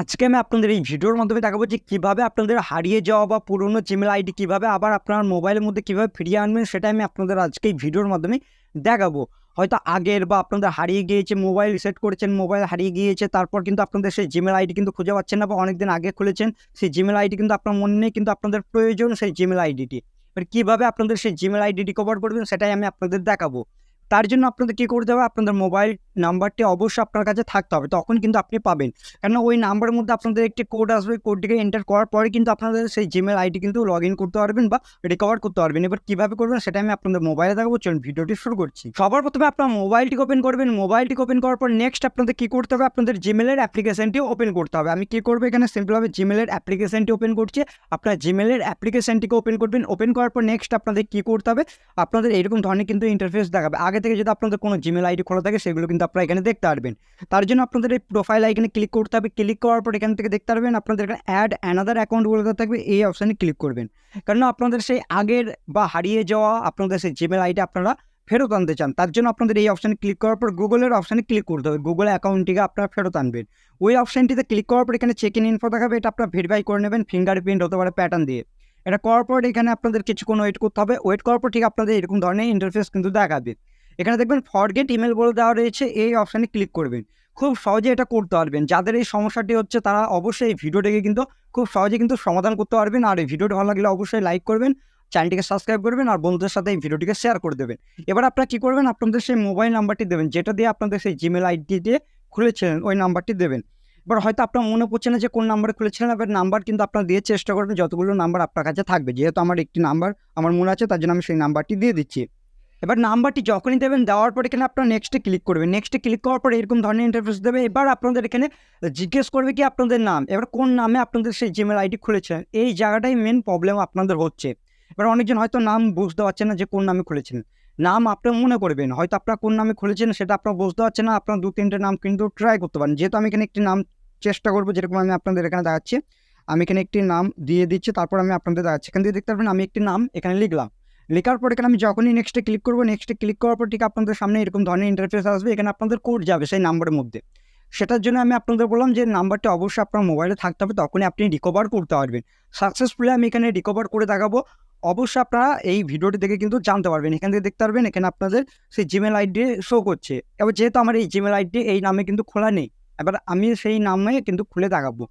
আজকে আমি আপনাদের এই ভিডিওর মাধ্যমে দেখাবো যে কীভাবে আপনাদের হারিয়ে যাওয়া বা পুরনো জিমেল আইডি কীভাবে আবার আপনার মোবাইলের মধ্যে কীভাবে ফিরিয়ে আনবেন, সেটা আমি আপনাদের আজকে এই ভিডিওর মাধ্যমে দেখাবো। হয়তো আগের বা আপনাদের হারিয়ে গিয়েছে, মোবাইল সেট করেছেন, মোবাইল হারিয়ে গিয়েছে, তারপর কিন্তু আপনাদের সেই জিমেল আইডি কিন্তু খুঁজে পাচ্ছেন না বা অনেকদিন আগে খুলেছেন, সেই জিমেল আইডি কিন্তু আপনার মনে নেই, কিন্তু আপনাদের প্রয়োজন সেই জিমেল আইডিটি এবার কীভাবে আপনাদের সেই জিমেল আইডি রিকভার করবেন, সেটাই আমি আপনাদের দেখাবো। তার জন্য আপনাদের কী করতে হবে? আপনাদের মোবাইল নাম্বারটি অবশ্যই আপনার কাছে থাকতে হবে, তখন কিন্তু আপনি পাবেন। কেন ওই নাম্বারের মধ্যে আপনাদের একটি কোড আসবে কোডটিকে এন্টার করার পরে কিন্তু আপনাদের সেই জিমেল আইডি কিন্তু লগ ইন করতে পারবেন বা রিকভার করতে পারবেন। এবার কীভাবে করবেন সেটা আমি আপনাদের মোবাইলে দেখাবো, চলুন ভিডিওটি শুরু করছি। সবার প্রথমে আপনার মোবাইলটি ওপেন করবেন মোবাইলটি ওপেন করার পর নেক্সট আপনাদের কী করতে হবে, আপনাদের জিমেলের অ্যাপ্লিকেশনটি ওপেন করতে হবে। আমি কী করব এখানে? সিম্পলভাবে জিমেলের অ্যাপ্লিকেশনটি ওপেন করছি। আপনার জিমেলের অ্যাপ্লিকেশনটিকে ওপেন করবেন ওপেন করার পর নেক্সট আপনাদের কী করতে হবে, আপনাদের এরকম ধরনের কিন্তু ইন্টারফেস দেখাবে। আগে থেকে যদি আপনাদের কোনো জিমেল আইডি খোলা থাকে, সেগুলো কিন্তু আপনারা এখানে দেখতে পারবেন। তার জন্য আপনাদের এই প্রোফাইল আইকনে ক্লিক করতে হবে। ক্লিক করার পর এখান থেকে দেখতে পারবেন আপনাদের এখানে অ্যাড অ্যানাদার অ্যাকাউন্ট বলে থাকবে। এই অপশানে ক্লিক করবেন। কারণ আপনাদের সেই আগের বা হারিয়ে যাওয়া আপনাদের সেই জিমেল আইডি আপনারা ফেরত আনতে চান। তার জন্য আপনাদের এই অপশানে ক্লিক করার পর গুগলের অপশানে ক্লিক করতে হবে। গুগল অ্যাকাউন্টটিকে আপনারা ফেরত আনবেন। ওই অপশানটিতে ক্লিক করার পর এখানে চেক ইন ইনফো দেখাবে। এটা আপনারা ভেরিফাই করে নেবেন ফিঙ্গারপ্রিন্ট হতে পারে প্যাটার্ন দিয়ে। এটা করার পর এখানে আপনাদের কিছুক্ষণ ওয়েট করতে হবে। ওয়েট করার পর ঠিক আপনাদের এরকম ধরনের ইন্টারফেস কিন্তু দেখাবে। এখানে দেখবেন ফরগেট ইমেল বলে দেওয়া রয়েছে, এই অপশানে ক্লিক করবেন। খুব সহজে এটা করতে পারবেন। যাদের এই সমস্যাটি হচ্ছে, তারা অবশ্যই এই ভিডিওটিকে কিন্তু খুব সহজে কিন্তু সমাধান করতে পারবেন। আর এই ভিডিওটি ভালো লাগলে অবশ্যই লাইক করবেন চ্যানেলটিকে সাবস্ক্রাইব করবেন, আর বন্ধুদের সাথে এই ভিডিওটিকে শেয়ার করে দেবেন। এবার আপনারা কী করবেন? আপনাদের সেই মোবাইল নাম্বারটি দেবেন, যেটা দিয়ে আপনাদের সেই জিমেল আইডি দিয়ে খুলেছিলেন, ওই নাম্বারটি দেবেন। এবার হয়তো আপনার মনে পড়ছে না যে কোন নাম্বারে খুলেছিলেন এবার নাম্বার কিন্তু আপনার দিয়ে চেষ্টা করবেন, যতগুলো নাম্বার আপনার কাছে থাকবে। যেহেতু আমার একটি নাম্বার আমার মনে আছে, তার জন্য আমি সেই নাম্বারটি দিয়ে দিচ্ছি। এবার নাম্বারটি যখনই দেবেন, দেওয়ার পর এখানে আপনার নেক্সটে ক্লিক করবেন। নেক্সটে ক্লিক করার পর এরকম ধরনের ইন্টারফেস দেবে। এবার আপনাদের এখানে জিজ্ঞেস করবে কি আপনাদের নাম? এবার কোন নামে আপনাদের সেই জিমেল আইডি খুলেছেন এই জায়গাটাই মেন প্রবলেম আপনাদের হচ্ছে। এবার অনেকজন হয়তো নাম বুঝতে পারছেন না যে কোন নামে খুলেছেন। নাম আপনার মনে করবেন। হয়তো আপনার কোন নামে খুলেছেন সেটা আপনার বুঝতে পারছেন না। আপনার দু, তিনটে নাম কিন্তু ট্রাই করতে পারেন। যেহেতু আমি এখানে একটি নাম চেষ্টা করব, যেরকম আমি আপনাদের এখানে দেখাচ্ছি, আমি এখানে একটি নাম দিয়ে দিচ্ছি, তারপর আমি আপনাদের দেখাচ্ছি। এখান থেকে দেখতে পারবেন আমি একটি নাম এখানে লিখলাম। লেখার পর এখানে আমি যখনই নেক্সটে ক্লিক করব নেক্সটে ক্লিক করার পর ঠিক আপনাদের সামনে এরকম ধরনের ইন্টারফেস আসবে, এখানে আপনাদের কোড যাবে সেই নাম্বারের মধ্যে। সেটার জন্য আমি আপনাদের বললাম যে নাম্বারটি অবশ্যই আপনার মোবাইলে থাকতে হবে, তখনই আপনি রিকভার করতে পারবেন। সাকসেসফুলি আমি এখানে রিকভার করে দেখাবো, অবশ্যই আপনারা এই ভিডিওটি দেখে কিন্তু জানতে পারবেন। এখান থেকে দেখতে পারবেন, এখানে আপনাদের সেই জিমেল আইডি শো করছে। এবার যেহেতু আমার এই জিমেল আইডি এই নামে কিন্তু খোলা নেই, এবার আমি সেই নামে কিন্তু খুলে দেখাবো।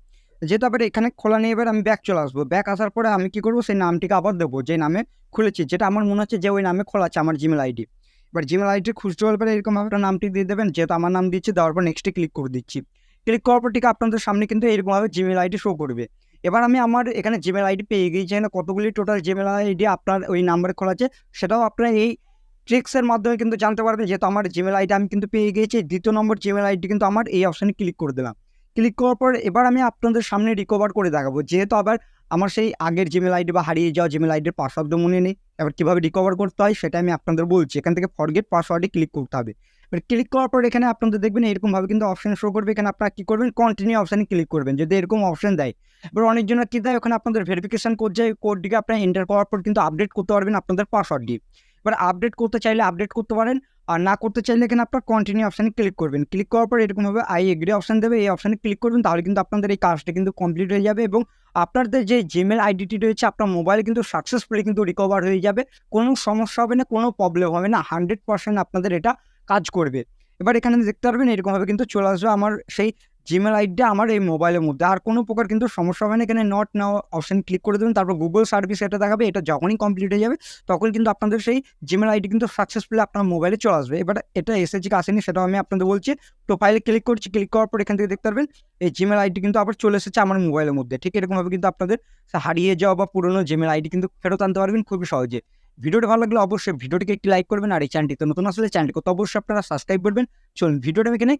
যেহেতু আবার এখানে খোলা নিয়ে এবার আমি ব্যাক চলে আসব। ব্যাক আসার পরে আমি কি করব? সেই নামটিকে আবার দেবো যে নামে খুলেছি। যেটা আমার মনে হচ্ছে যে ওই নামে খোলা আছে আমার জিমেল আইডি এবার জিমেল আইডি খুঁজতে হলে পরে এরকমভাবে একটা নামটি দিয়ে দেবেন, যেহেতু আমার নাম দিচ্ছি দেওয়ার পর নেক্সটে ক্লিক করে দিচ্ছি। ক্লিক করার পর ঠিক আপনাদের সামনে কিন্তু এরকমভাবে জিমেল আইডি শো করবে। এবার আমি আমার এখানে জিমেল আইডি পেয়ে গিয়েছি এখানে কতগুলি টোটাল জিমেল আইডি আপনার ওই নাম্বারে খোলা আছে, সেটাও আপনার এই ট্রিক্সের মাধ্যমে কিন্তু জানতে পারবেন। যেহেতু আমার জিমেল আইডি আমি কিন্তু পেয়ে গিয়েছি দ্বিতীয় নম্বর জিমেল আইডি কিন্তু আমার এই অপশানে ক্লিক করে দিলাম। ক্লিক করার পর এবার আমি আপনাদের সামনে রিকভার করে দেখাবো। যেহেতু আবার আমার সেই আগের জিমেল আইডি বা হারিয়ে যাওয়া জিমেল আইডির পাসওয়ার্ড মনে নেই, এবার কীভাবে রিকভার করতে হয় সেটা আমি আপনাদের বলছি। এখান থেকে ফরগেট পাসওয়ার্ডে ক্লিক করতে হবে। এবার ক্লিক করার পর এখানে আপনাদের দেখবেন এরকমভাবে কিন্তু অপশান শো করবে। এখানে আপনারা কী করবেন? কন্টিনিউ অপশানে ক্লিক করবেন। যদি এরকম অপশান দেয়, এবার অনেকজনের কী দেয়? ওখানে আপনাদের ভেরিফিকেশান কোড যায় কোডটিকে আপনারা এন্টার করার পর কিন্তু আপডেট করতে পারবেন আপনাদের পাসওয়ার্ড দিয়ে। এবার আপডেট করতে চাইলে আপডেট করতে পারেন, আর না করতে চাইলে এখানে আপনার কন্টিনিউ অপশানে ক্লিক করবেন। ক্লিক করার পর এরকমভাবে আই এগ্রি অপশান দেবে, এই অপশানে ক্লিক করবেন, তাহলে কিন্তু আপনাদের এই কাজটা কিন্তু কমপ্লিট হয়ে যাবে এবং আপনাদের যে জিমেল আইডিটি রয়েছে, আপনার মোবাইল কিন্তু সাকসেসফুলি কিন্তু রিকভার হয়ে যাবে। কোনো সমস্যা হবে না, কোনো প্রবলেম হবে না হান্ড্রেড পার্সেন্ট আপনাদের এটা কাজ করবে। এবার এখানে দেখতে পারবেন এরকমভাবে কিন্তু চলে আসবে। আমার সেই জিমেল আইডিটা আমার এই মোবাইলের মধ্যে। আর কোনো প্রকার কিন্তু সমস্যা হবে না, এখানে নট নাও অপশান ক্লিক করে দেবেন, তারপর গুগল সার্ভিস এটা দেখাবে, এটা যখনই কমপ্লিট হয়ে যাবে, তখন কিন্তু আপনাদের সেই জিমেল আইডি কিন্তু সাকসেসফুলি আপনার মোবাইলে চলে আসবে। এবার এটা এসএসজি আসেনি, সেটাও আমি আপনাদের বলছি প্রোফাইলে ক্লিক করছি ক্লিক করার পর এখান থেকে দেখতে পারবেন, এই জিমেল আইডি কিন্তু আবার চলে এসেছে আমার মোবাইলের মধ্যে। ঠিক এরকমভাবে কিন্তু আপনাদের হারিয়ে যাওয়া বা পুরনো জিমেল আইডি কিন্তু ফেরত আনতে পারবেন খুবই সহজে। ভিডিওটি ভালো লাগলে অবশ্যই ভিডিওটিকে একটি লাইক করবেন, আর এই চ্যানেলটি তো নতুন আসলে চ্যানেলটিকে তো অবশ্যই আপনারা সাবস্ক্রাইব করবেন। চলুন, ভিডিওটা আমি এখানে